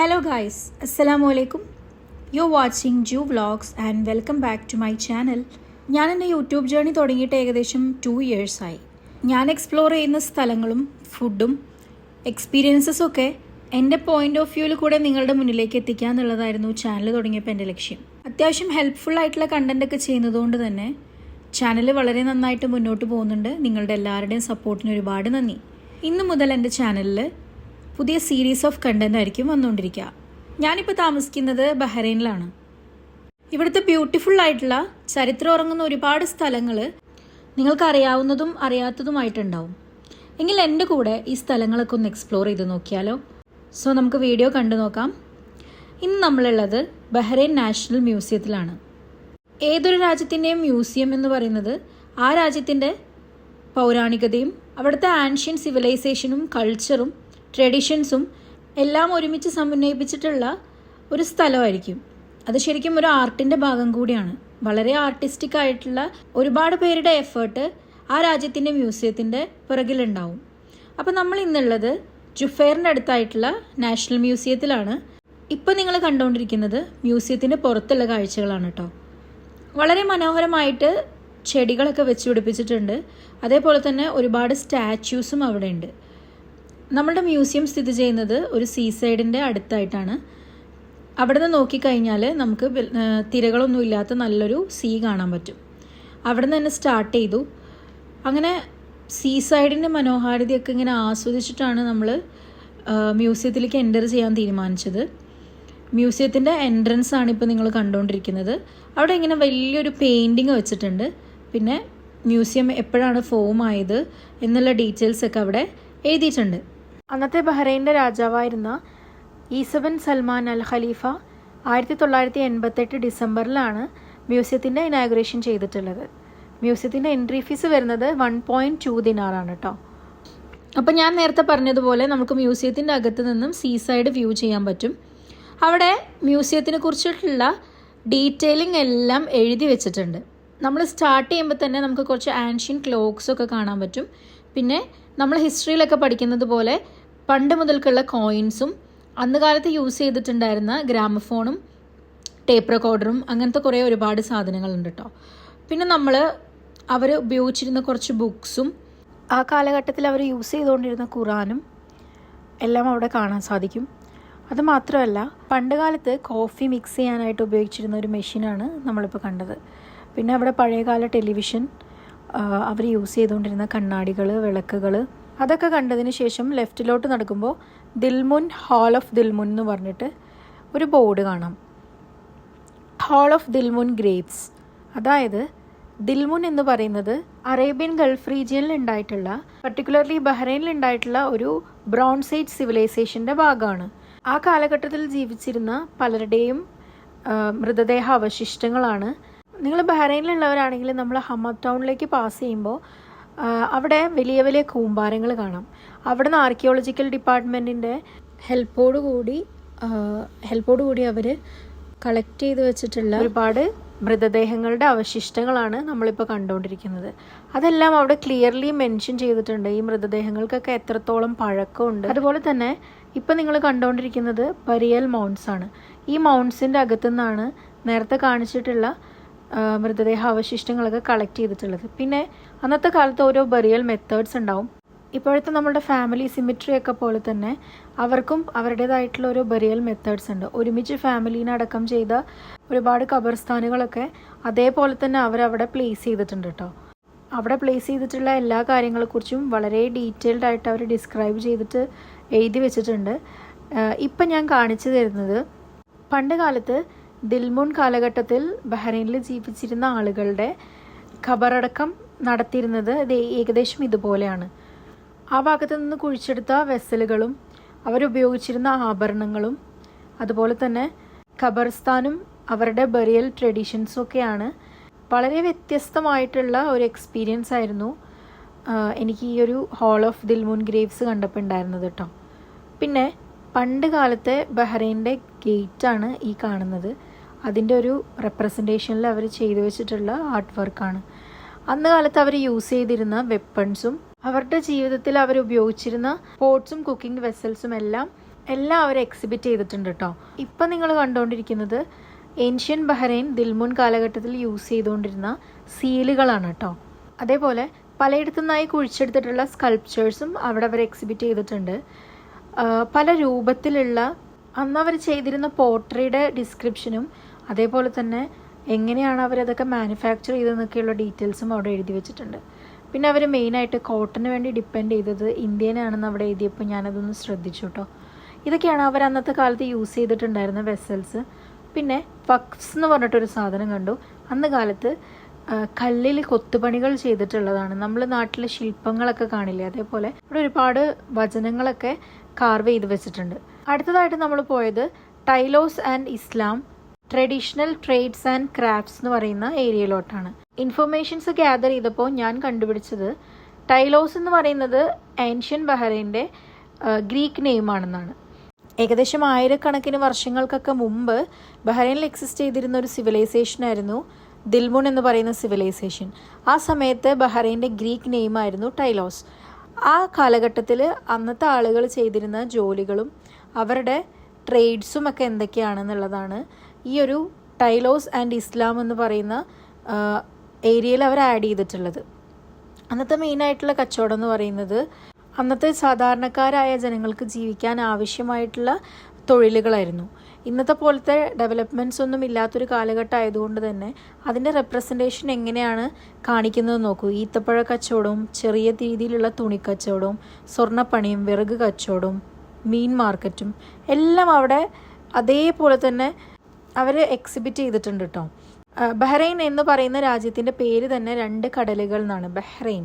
Hello guys, Assalamu alaikum. You watching Ju Vlogs and welcome back to my channel ഞാൻ എന്റെ YouTube journey തുടങ്ങിയിട്ട് ഏകദേശം to ഇയേഴ്സായി ഞാൻ explore ചെയ്യുന്ന സ്ഥലങ്ങളും ഫുഡും എക്സ്പീരിയൻസസും ഒക്കെ എന്റെ പോയിന്റ് ഓഫ് വ്യൂവിൽ കൂടെ നിങ്ങളുടെ മുന്നിലേക്ക് എത്തിക്കുക എന്നുള്ളതായിരുന്നു ചാനൽ തുടങ്ങിയപ്പോൾ എന്റെ ലക്ഷ്യം. അത്യാവശ്യം ഹെൽപ്ഫുൾ ആയിട്ടുള്ള കണ്ടന്റ് ഒക്കെ ചെയ്യുന്നതുകൊണ്ട് തന്നെ ചാനൽ വളരെ നന്നായിട്ട് മുന്നോട്ട് പോകുന്നുണ്ട്. നിങ്ങളുടെ എല്ലാവരുടെയും സപ്പോർട്ടിന് ഒരുപാട് നന്ദി. ഇന്നു മുതൽ എന്റെ ചാനലിൽ പുതിയ സീരീസ് ഓഫ് കണ്ടന്റ് ആയിരിക്കും വന്നുകൊണ്ടിരിക്കുക. ഞാനിപ്പോൾ താമസിക്കുന്നത് ബഹ്റൈനിലാണ്. ഇവിടുത്തെ ബ്യൂട്ടിഫുൾ ആയിട്ടുള്ള ചരിത്രം ഉറങ്ങുന്ന ഒരുപാട് സ്ഥലങ്ങൾ നിങ്ങൾക്ക് അറിയാവുന്നതും അറിയാത്തതുമായിട്ടുണ്ടാവും. എങ്കിൽ എന്റെ കൂടെ ഈ സ്ഥലങ്ങളൊക്കെ ഒന്ന് എക്സ്പ്ലോർ ചെയ്ത് നോക്കിയാലോ? സോ നമുക്ക് വീഡിയോ കണ്ടു നോക്കാം. ഇന്ന് നമ്മളുള്ളത് ബഹ്റൈൻ നാഷണൽ മ്യൂസിയത്തിലാണ്. ഏതൊരു രാജ്യത്തിന്റെയും മ്യൂസിയം എന്ന് പറയുന്നത് ആ രാജ്യത്തിന്റെ പൗരാണികതയും അവിടുത്തെ ആൻഷ്യൻ സിവിലൈസേഷനും കൾച്ചറും ട്രഡീഷൻസും എല്ലാം ഒരുമിച്ച് സമന്വയിപ്പിച്ചിട്ടുള്ള ഒരു സ്ഥലമായിരിക്കും. അത് ശരിക്കും ഒരു ആർട്ടിന്റെ ഭാഗം കൂടിയാണ്. വളരെ ആർട്ടിസ്റ്റിക് ആയിട്ടുള്ള ഒരുപാട് പേരുടെ എഫേർട്ട് ആ രാജ്യത്തിന്റെ മ്യൂസിയത്തിന്റെ പിറകിലുണ്ടാവും. അപ്പോൾ നമ്മൾ ഇന്നുള്ളത് ജുഫേറിന്റെ അടുത്തായിട്ടുള്ള നാഷണൽ മ്യൂസിയത്തിലാണ് ഇപ്പോൾ നിങ്ങൾ കണ്ടുകൊണ്ടിരിക്കുന്നത് മ്യൂസിയത്തിന്റെ പുറത്തുള്ള കാഴ്ചകളാണ് കേട്ടോ വളരെ മനോഹരമായിട്ട് ചെടികളൊക്കെ വെച്ച് പിടിപ്പിച്ചിട്ടുണ്ട് അതേപോലെ തന്നെ ഒരുപാട് സ്റ്റാച്യൂസും അവിടെ ഉണ്ട് നമ്മളുടെ മ്യൂസിയം സ്ഥിതി ചെയ്യുന്നത് ഒരു സീ സൈഡിന്റെ അടുത്തായിട്ടാണ്. അവിടെ നിന്ന് നോക്കിക്കഴിഞ്ഞാൽ നമുക്ക് തിരകളൊന്നും ഇല്ലാത്ത നല്ലൊരു സീ കാണാൻ പറ്റും. അവിടെ നിന്ന് തന്നെ സ്റ്റാർട്ട് ചെയ്തു. അങ്ങനെ സീ സൈഡിന്റെ മനോഹാരിതയൊക്കെ ഇങ്ങനെ ആസ്വദിച്ചിട്ടാണ് നമ്മൾ മ്യൂസിയത്തിലേക്ക് എന്റർ ചെയ്യാൻ തീരുമാനിച്ചത്. മ്യൂസിയത്തിന്റെ എൻട്രൻസ് ആണ് ഇപ്പോൾ നിങ്ങൾ കണ്ടുകൊണ്ടിരിക്കുന്നത് അവിടെ ഇങ്ങനെ വലിയൊരു പെയിന്റിങ് വെച്ചിട്ടുണ്ട്. പിന്നെ മ്യൂസിയം എപ്പോഴാണ് ഫോം ആയത് എന്നുള്ള ഡീറ്റെയിൽസൊക്കെ അവിടെ എഴുതിയിട്ടുണ്ട്. അന്നത്തെ ബഹ്റൈന്റെ രാജാവായിരുന്ന ഈസബൻ സൽമാൻ അൽ ഖലീഫ ആയിരത്തി തൊള്ളായിരത്തി എൺപത്തെട്ട് ഡിസംബറിലാണ് മ്യൂസിയത്തിന്റെ ഇനാഗുറേഷൻ ചെയ്തിട്ടുള്ളത്. മ്യൂസിയത്തിന്റെ എൻട്രി ഫീസ് വരുന്നത് വൺ പോയിന്റ് ടു ദിനാറാണ് കേട്ടോ അപ്പം ഞാൻ നേരത്തെ പറഞ്ഞതുപോലെ നമുക്ക് മ്യൂസിയത്തിന്റെ അകത്ത് നിന്നും സീ സൈഡ് വ്യൂ ചെയ്യാൻ പറ്റും. അവിടെ മ്യൂസിയത്തിനെ കുറിച്ചിട്ടുള്ള ഡീറ്റെയിലിംഗ് എല്ലാം എഴുതി വെച്ചിട്ടുണ്ട്. നമ്മൾ സ്റ്റാർട്ട് ചെയ്യുമ്പോൾ തന്നെ നമുക്ക് കുറച്ച് ആൻഷ്യൻ ക്ലോക്സ് ഒക്കെ കാണാൻ പറ്റും. പിന്നെ നമ്മൾ ഹിസ്റ്ററിയിലൊക്കെ പഠിക്കുന്നത് പോലെ പണ്ട് മുതൽക്കുള്ള കോയിൻസും അന്ന് കാലത്ത് യൂസ് ചെയ്തിട്ടുണ്ടായിരുന്ന ഗ്രാമഫോണും ടേപ്പ് റെക്കോർഡറും അങ്ങനത്തെ കുറേ ഒരുപാട് സാധനങ്ങളുണ്ട് കേട്ടോ പിന്നെ നമ്മൾ അവർ ഉപയോഗിച്ചിരുന്ന കുറച്ച് ബുക്സും ആ കാലഘട്ടത്തിൽ അവർ യൂസ് ചെയ്തുകൊണ്ടിരുന്ന ഖുറാനും എല്ലാം അവിടെ കാണാൻ സാധിക്കും. അത് മാത്രമല്ല പണ്ട് കാലത്ത് കോഫി മിക്സ് ചെയ്യാനായിട്ട് ഉപയോഗിച്ചിരുന്ന ഒരു മെഷീനാണ് നമ്മളിപ്പോൾ കണ്ടത്. പിന്നെ അവിടെ പഴയകാല ടെലിവിഷൻ അവർ യൂസ് ചെയ്തുകൊണ്ടിരുന്ന കണ്ണാടികൾ വിളക്കുകൾ അതൊക്കെ കണ്ടതിന് ശേഷം ലെഫ്റ്റിലോട്ട് നടക്കുമ്പോൾ ദിൽമുൻ ഹാൾ ഓഫ് ദിൽമുൻ എന്ന് പറഞ്ഞിട്ട് ഒരു ബോർഡ് കാണാം. Hall of Dilmun grapes. അതായത് ദിൽമുൻ എന്ന് പറയുന്നത് അറേബ്യൻ ഗൾഫ് റീജിയനിൽ ഉണ്ടായിട്ടുള്ള പർട്ടിക്കുലർലി ബഹ്റൈനിൽ ഉണ്ടായിട്ടുള്ള ഒരു ബ്രോൺസ് ഏജ് സിവിലൈസേഷന്റെ ഭാഗമാണ്. ആ കാലഘട്ടത്തിൽ ജീവിച്ചിരുന്ന പലരുടെയും മൃതദേഹ അവശിഷ്ടങ്ങളാണ് നിങ്ങൾ ബഹ്റൈനിലുള്ളവരാണെങ്കിൽ നമ്മൾ ഹമ്മദ് ടൗണിലേക്ക് പാസ് ചെയ്യുമ്പോൾ അവിടെ വലിയ വലിയ കൂമ്പാരങ്ങൾ കാണാം. അവിടുന്ന് ആർക്കിയോളജിക്കൽ ഡിപ്പാർട്ട്മെന്റിന്റെ ഹെൽപ്പോടുകൂടി കൂടി ഹെൽപ്പോട് കൂടി അവർ കളക്ട് ചെയ്ത് വെച്ചിട്ടുള്ള ഒരുപാട് മൃതദേഹങ്ങളുടെ അവശിഷ്ടങ്ങളാണ് നമ്മളിപ്പോൾ കണ്ടുകൊണ്ടിരിക്കുന്നത്. അതെല്ലാം അവിടെ ക്ലിയർലി മെൻഷൻ ചെയ്തിട്ടുണ്ട്. ഈ മൃതദേഹങ്ങൾക്കൊക്കെ എത്രത്തോളം പഴക്കമുണ്ട്. അതുപോലെ തന്നെ ഇപ്പം നിങ്ങൾ കണ്ടുകൊണ്ടിരിക്കുന്നത് പരിയൽ മൗണ്ട്സ് ആണ്. ഈ മൗണ്ട്സിന്റെ അകത്തു നിന്നാണ് നേരത്തെ കാണിച്ചിട്ടുള്ള മൃതദേഹ അവശിഷ്ടങ്ങളൊക്കെ കളക്ട് ചെയ്തിട്ടുള്ളത്. പിന്നെ അന്നത്തെ കാലത്ത് ഓരോ ബറിയൽ മെത്തേഡ്സ് ഉണ്ടാവും. ഇപ്പോഴത്തെ നമ്മുടെ ഫാമിലി സിമിട്രി ഒക്കെ പോലെ തന്നെ അവർക്കും അവരുടേതായിട്ടുള്ള ഓരോ ബറിയൽ മെത്തേഡ്സ് ഉണ്ട്. ഒരുമിച്ച് ഫാമിലീനെ അടക്കം ചെയ്ത ഒരുപാട് കബർസ്ഥാനുകളൊക്കെ അതേപോലെ തന്നെ അവരവിടെ പ്ലേസ് ചെയ്തിട്ടുണ്ട് കേട്ടോ അവിടെ പ്ലേസ് ചെയ്തിട്ടുള്ള എല്ലാ കാര്യങ്ങളെക്കുറിച്ചും വളരെ ഡീറ്റെയിൽഡ് ആയിട്ട് അവർ ഡിസ്ക്രൈബ് ചെയ്തിട്ട് എഴുതി വെച്ചിട്ടുണ്ട്. ഇപ്പം ഞാൻ കാണിച്ചു തരുന്നത് പണ്ട് കാലത്ത് ദിൽമുൺ കാലഘട്ടത്തിൽ ബഹ്റൈനിൽ ജീവിച്ചിരുന്ന ആളുകളുടെ ഖബറടക്കം നടത്തിയിരുന്നത് ഏകദേശം ഇതുപോലെയാണ്. ആ ഭാഗത്ത് നിന്ന് കുഴിച്ചെടുത്ത വെസലുകളും അവരുപയോഗിച്ചിരുന്ന ആഭരണങ്ങളും അതുപോലെ തന്നെ ഖബർസ്ഥാനും അവരുടെ ബറിയൽ ട്രഡീഷൻസും ഒക്കെയാണ്. വളരെ വ്യത്യസ്തമായിട്ടുള്ള ഒരു എക്സ്പീരിയൻസ് ആയിരുന്നു എനിക്ക് ഈ ഒരു ഹാൾ ഓഫ് ദിൽമുൻ ഗ്രേവ്സ് കണ്ടപ്പോൾ ഉണ്ടായിരുന്നത് കേട്ടോ പിന്നെ പണ്ട് കാലത്തെ ബഹ്റൈന്റെ ഗേറ്റാണ് ഈ കാണുന്നത്. അതിന്റെ ഒരു റെപ്രസെന്റേഷനിൽ അവർ ചെയ്തു വെച്ചിട്ടുള്ള ആർട്ട് വർക്കാണ് അന്ന് കാലത്ത് അവർ യൂസ് ചെയ്തിരുന്ന വെപ്പൺസും അവരുടെ ജീവിതത്തിൽ അവർ ഉപയോഗിച്ചിരുന്ന പോട്ട്സും കുക്കിംഗ് വെസൽസും എല്ലാം എല്ലാം അവർ എക്സിബിറ്റ് ചെയ്തിട്ടുണ്ട് കേട്ടോ ഇപ്പം നിങ്ങൾ കണ്ടുകൊണ്ടിരിക്കുന്നത് ഏൻഷ്യൻ ബഹ്റൈൻ ദിൽമുൻ കാലഘട്ടത്തിൽ യൂസ് ചെയ്തുകൊണ്ടിരുന്ന സീലുകളാണ് കേട്ടോ അതേപോലെ പലയിടത്തു നിന്നായി കുഴിച്ചെടുത്തിട്ടുള്ള സ്കൾപ്ചേഴ്സും അവിടെ അവർ എക്സിബിറ്റ് ചെയ്തിട്ടുണ്ട്. പല രൂപത്തിലുള്ള അന്ന് അവർ ചെയ്തിരുന്ന പോർട്രയുടെ ഡിസ്ക്രിപ്ഷനും അതേപോലെ തന്നെ എങ്ങനെയാണ് അവരതൊക്കെ മാനുഫാക്ചർ ചെയ്തതെന്നൊക്കെയുള്ള ഡീറ്റെയിൽസും അവിടെ എഴുതി വെച്ചിട്ടുണ്ട്. പിന്നെ അവർ മെയിനായിട്ട് കോട്ടന് വേണ്ടി ഡിപ്പെൻഡ് ചെയ്തത് ഇന്ത്യനാണെന്ന് അവിടെ എഴുതിയപ്പോൾ ഞാനതൊന്ന് ശ്രദ്ധിച്ചു കേട്ടോ ഇതൊക്കെയാണ് അവർ അന്നത്തെ കാലത്ത് യൂസ് ചെയ്തിട്ടുണ്ടായിരുന്ന വെസൽസ് പിന്നെ ഫക്സ് എന്ന് പറഞ്ഞിട്ടൊരു സാധനം കണ്ടു. അന്ന് കാലത്ത് കല്ലിൽ കൊത്തുപണികൾ ചെയ്തിട്ടുള്ളതാണ്. നമ്മൾ നാട്ടിലെ ശില്പങ്ങളൊക്കെ കാണില്ലേ? അതേപോലെ ഇവിടെ ഒരുപാട് വചനങ്ങളൊക്കെ കാർവ് ചെയ്ത് വെച്ചിട്ടുണ്ട്. അടുത്തതായിട്ട് നമ്മൾ പോയത് Tylos and Islam traditional trades and crafts എന്ന് പറയുന്ന ഏരിയയിലോട്ടാണ്. ഇൻഫർമേഷൻസ് ഗ്യാദർ ചെയ്തപ്പോൾ ഞാൻ കണ്ടുപിടിച്ചത് ടൈലോസ് എന്ന് പറയുന്നത് ഏൻഷ്യൻ ബഹ്റൈന്റെ ഗ്രീക്ക് നെയിമാണെന്നാണ് ഏകദേശം ആയിരക്കണക്കിന് വർഷങ്ങൾക്കൊക്കെ മുമ്പ് ബഹ്റൈനിൽ എക്സിസ്റ്റ് ചെയ്തിരുന്ന ഒരു സിവിലൈസേഷൻ ആയിരുന്നു ദിൽമുൺ എന്ന് പറയുന്ന സിവിലൈസേഷൻ ആ സമയത്ത് ബഹ്റൈന്റെ ഗ്രീക്ക് നെയിമായിരുന്നു ടൈലോസ് ആ കാലഘട്ടത്തിൽ അന്നത്തെ ആളുകൾ ചെയ്തിരുന്ന ജോലികളും അവരുടെ ട്രേഡ്സും ഒക്കെ എന്തൊക്കെയാണെന്നുള്ളതാണ് ഈ ഒരു ടൈലോസ് ആൻഡ് ഇസ്ലാം എന്ന് പറയുന്ന ഏരിയയിൽ അവർ ആഡ് ചെയ്തിട്ടുള്ളത്. അന്നത്തെ മെയിനായിട്ടുള്ള കച്ചവടം എന്ന് പറയുന്നത് അന്നത്തെ സാധാരണക്കാരായ ജനങ്ങൾക്ക് ജീവിക്കാൻ ആവശ്യമായിട്ടുള്ള തൊഴിലുകളായിരുന്നു. ഇന്നത്തെ പോലത്തെ ഡെവലപ്മെന്റ്സ് ഒന്നും ഇല്ലാത്തൊരു കാലഘട്ടം ആയതുകൊണ്ട് തന്നെ അതിന്റെ റെപ്രസെന്റേഷൻ എങ്ങനെയാണ് കാണിക്കുന്നത് നോക്കൂ. ഈത്തപ്പഴ കച്ചവടവും ചെറിയ രീതിയിലുള്ള തുണിക്കച്ചവടവും സ്വർണപ്പണിയും വിറക് കച്ചവടവും മീൻ മാർക്കറ്റും എല്ലാം അവിടെ അതേപോലെ തന്നെ അവർ എക്സിബിറ്റ് ചെയ്തിട്ടുണ്ട് കേട്ടോ ബഹ്റൈൻ എന്ന് പറയുന്ന രാജ്യത്തിന്റെ പേര് തന്നെ രണ്ട് കടലുകൾ എന്നാണ് ബഹ്റൈൻ.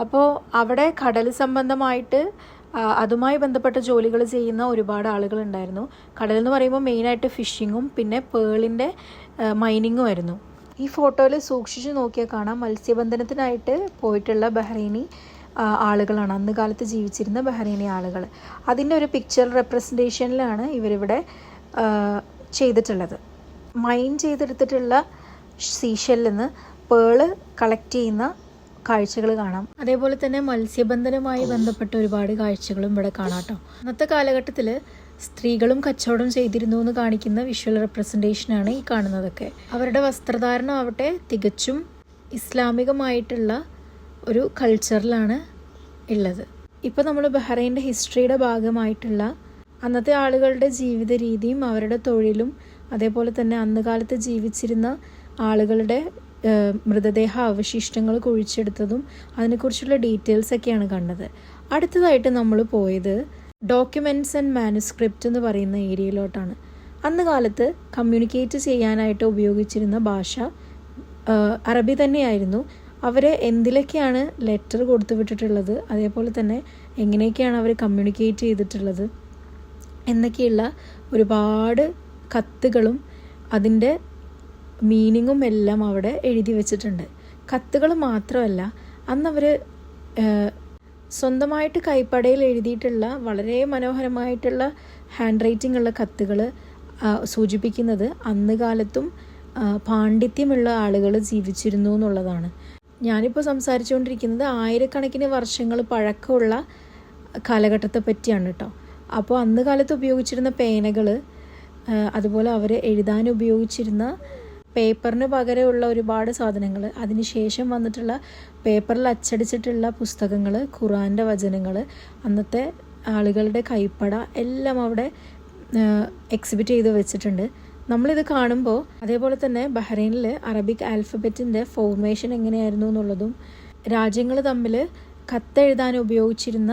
അപ്പോൾ അവിടെ കടൽ സംബന്ധമായിട്ട് അതുമായി ബന്ധപ്പെട്ട ജോലികൾ ചെയ്യുന്ന ഒരുപാട് ആളുകൾ ഉണ്ടായിരുന്നു. കടൽ എന്ന് പറയുമ്പോൾ മെയിനായിട്ട് ഫിഷിങ്ങും പിന്നെ പേളിന്റെ മൈനിങ്ങും ആയിരുന്നു. ഈ ഫോട്ടോയിൽ സൂക്ഷിച്ച് നോക്കിയാൽ കാണാം. മത്സ്യബന്ധനത്തിനായിട്ട് പോയിട്ടുള്ള ബഹ്റൈനി ആളുകളാണ്. അന്ന് കാലത്ത് ജീവിച്ചിരുന്ന ബഹ്റൈനി ആളുകൾ. അതിന്റെ ഒരു പിക്ചർ റെപ്രസെന്റേഷനിലാണ് ഇവരിവിടെ ചെയ്തിട്ടുള്ളത്. മൈൻ ചെയ്തെടുത്തിട്ടുള്ള സീഷെല്ലിൽ നിന്ന് പേൾ കളക്ട് ചെയ്യുന്ന കാഴ്ചകൾ കാണാം. അതേപോലെ തന്നെ മത്സ്യബന്ധനവുമായി ബന്ധപ്പെട്ട ഒരുപാട് കാഴ്ചകളും ഇവിടെ കാണാട്ടോ കേട്ടോ. അന്നത്തെ കാലഘട്ടത്തിൽ സ്ത്രീകളും കച്ചവടം ചെയ്തിരുന്നു എന്ന് കാണിക്കുന്ന വിഷ്വൽ റെപ്രസെന്റേഷനാണ് ഈ കാണുന്നതൊക്കെ. അവരുടെ വസ്ത്രധാരണം ആവട്ടെ തികച്ചും ഇസ്ലാമികമായിട്ടുള്ള ഒരു കൾച്ചറിലാണ് ഉള്ളത്. ഇപ്പോൾ നമ്മൾ ബഹ്റൈന്റെ ഹിസ്റ്ററിയുടെ ഭാഗമായിട്ടുള്ള അന്നത്തെ ആളുകളുടെ ജീവിത രീതിയും അവരുടെ തൊഴിലും അതേപോലെ തന്നെ അന്ന് കാലത്ത് ജീവിച്ചിരുന്ന ആളുകളുടെ മൃതദേഹ അവശിഷ്ടങ്ങൾ കുഴിച്ചെടുത്തതും അതിനെക്കുറിച്ചുള്ള ഡീറ്റെയിൽസ് ഒക്കെയാണ് കണ്ടത്. അടുത്തതായിട്ട് നമ്മൾ പോയത് ഡോക്യുമെന്റ്സ് ആൻഡ് മാനുസ്ക്രിപ്റ്റ് എന്ന് പറയുന്ന ഏരിയയിലോട്ടാണ്. അന്ന് കാലത്ത് കമ്മ്യൂണിക്കേറ്റ് ചെയ്യാനായിട്ട് ഉപയോഗിച്ചിരുന്ന ഭാഷ അറബി തന്നെയായിരുന്നു. അവരെ എന്തിലൊക്കെയാണ് ലെറ്റർ കൊടുത്തു വിട്ടിട്ടുള്ളത് അതേപോലെ തന്നെ എങ്ങനെയൊക്കെയാണ് അവർ കമ്മ്യൂണിക്കേറ്റ് ചെയ്തിട്ടുള്ളത് എന്നൊക്കെയുള്ള ഒരുപാട് കത്തുകളും അതിന്റെ മീനിങ്ങും എല്ലാം അവിടെ എഴുതി വെച്ചിട്ടുണ്ട്. കത്തുകൾ മാത്രമല്ല അന്നവർ സ്വന്തമായിട്ട് കൈപ്പടയിൽ എഴുതിയിട്ടുള്ള വളരെ മനോഹരമായിട്ടുള്ള ഹാൻഡ് റൈറ്റിംഗ് ഉള്ള കത്തുകൾ സൂചിപ്പിക്കുന്നത് അന്ന് കാലത്തും പാണ്ഡിത്യമുള്ള ആളുകൾ ജീവിച്ചിരുന്നു എന്നുള്ളതാണ്. ഞാനിപ്പോൾ സംസാരിച്ചുകൊണ്ടിരിക്കുന്നത് ആയിരക്കണക്കിന് വർഷങ്ങൾ പഴക്കമുള്ള കാലഘട്ടത്തെ പറ്റിയാണ് കേട്ടോ. അപ്പോൾ അന്ന് കാലത്ത് ഉപയോഗിച്ചിരുന്ന പേനകൾ അതുപോലെ അവർ എഴുതാൻ ഉപയോഗിച്ചിരുന്ന പേപ്പറിന് പകരമുള്ള ഒരുപാട് സാധനങ്ങൾ അതിനുശേഷം വന്നിട്ടുള്ള പേപ്പറിൽ അച്ചടിച്ചിട്ടുള്ള പുസ്തകങ്ങൾ ഖുറാന്റെ വചനങ്ങൾ അന്നത്തെ ആളുകളുടെ കൈപ്പട എല്ലാം അവിടെ എക്സിബിറ്റ് ചെയ്ത് വെച്ചിട്ടുണ്ട്. നമ്മളിത് കാണുമ്പോൾ അതേപോലെ തന്നെ ബഹ്റൈനിൽ അറബിക് ആൽഫബറ്റിന്റെ ഫോർമേഷൻ എങ്ങനെയായിരുന്നു എന്നുള്ളതും രാജ്യങ്ങൾ തമ്മിൽ കത്തെഴുതാൻ ഉപയോഗിച്ചിരുന്ന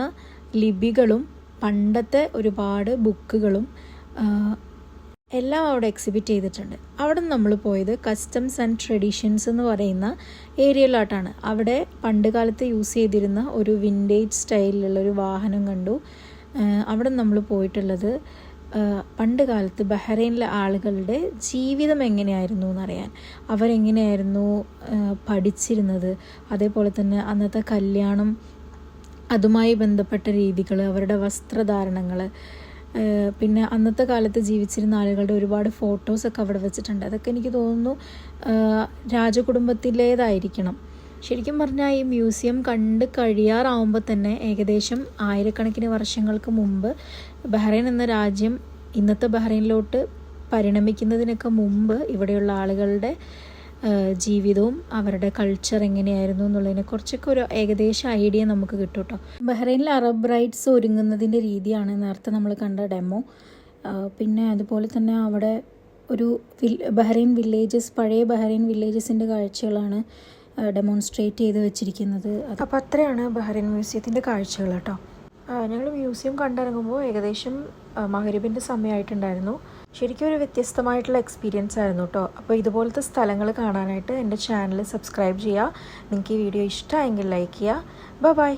ലിപികളും പണ്ടത്തെ ഒരുപാട് ബുക്കുകളും എല്ലാം അവിടെ എക്സിബിറ്റ് ചെയ്തിട്ടുണ്ട്. അവിടെ നമ്മൾ പോയത് കസ്റ്റംസ് ആൻഡ് ട്രഡീഷൻസ് എന്ന് പറയുന്ന ഏരിയയിലോട്ടാണ് അവിടെ പണ്ട് കാലത്ത് യൂസ് ചെയ്തിരുന്ന ഒരു വിന്റേജ് സ്റ്റൈലിലുള്ള ഒരു വാഹനം കണ്ടു. അവിടെ നമ്മൾ പോയിട്ടുള്ളത് പണ്ട് കാലത്ത് ബഹ്റൈനിലെ ആളുകളുടെ ജീവിതം എങ്ങനെയായിരുന്നു എന്നറിയാൻ. അവരെങ്ങനെയായിരുന്നു പഠിച്ചിരുന്നത്? അതേപോലെ തന്നെ അന്നത്തെ കല്യാണം അതുമായി ബന്ധപ്പെട്ട രീതികൾ അവരുടെ വസ്ത്രധാരണങ്ങൾ പിന്നെ അന്നത്തെ കാലത്ത് ജീവിച്ചിരുന്ന ആളുകളുടെ ഒരുപാട് ഫോട്ടോസൊക്കെ അവിടെ വെച്ചിട്ടുണ്ട്. അതൊക്കെ എനിക്ക് തോന്നുന്നു രാജകുടുംബത്തിലേതായിരിക്കണം. ശരിക്കും പറഞ്ഞാൽ ഈ മ്യൂസിയം കണ്ട് കഴിയാറാവുമ്പോൾ തന്നെ ഏകദേശം ആയിരക്കണക്കിന് വർഷങ്ങൾക്ക് മുമ്പ് ബഹ്റൈൻ എന്ന രാജ്യം ഇന്നത്തെ ബഹ്റൈനിലോട്ട് പരിണമിക്കുന്നതിനൊക്കെ മുമ്പ് ഇവിടെയുള്ള ആളുകളുടെ ജീവിതവും അവരുടെ കൾച്ചർ എങ്ങനെയായിരുന്നു എന്നുള്ളതിനെ കുറിച്ചൊക്കെ ഒരു ഏകദേശ ഐഡിയ നമുക്ക് കിട്ടും കേട്ടോ ബഹ്റൈനിൽ അറബ് റൈറ്റ്സ് ഒരുങ്ങുന്നതിന്റെ രീതിയാണ് നേരത്തെ നമ്മൾ കണ്ട ഡെമോ പിന്നെ അതുപോലെ തന്നെ അവിടെ ഒരു വിൽ ബഹ്റൈൻ വില്ലേജസ് പഴയ ബഹ്റൈൻ വില്ലേജസിന്റെ കാഴ്ചകളാണ് ഡെമോൺസ്ട്രേറ്റ് ചെയ്ത് വെച്ചിരിക്കുന്നത്. അപ്പോൾ അത്രയാണ് ബഹ്റൈൻ മ്യൂസിയത്തിന്റെ കാഴ്ചകൾ കേട്ടോ. ഞങ്ങൾ മ്യൂസിയം കണ്ടിറങ്ങുമ്പോൾ ഏകദേശം മഹരിബിന്റെ സമയമായിട്ടുണ്ടായിരുന്നു. ശരിക്കും ഒരു വ്യത്യസ്തമായിട്ടുള്ള എക്സ്പീരിയൻസ് ആയിരുന്നു കേട്ടോ അപ്പോൾ ഇതുപോലത്തെ സ്ഥലങ്ങൾ കാണാനായിട്ട് എന്റെ ചാനൽ സബ്സ്ക്രൈബ് ചെയ്യുക നിങ്ങൾക്ക് ഈ വീഡിയോ ഇഷ്ടമായെങ്കിൽ ലൈക്ക് ചെയ്യുക ബൈ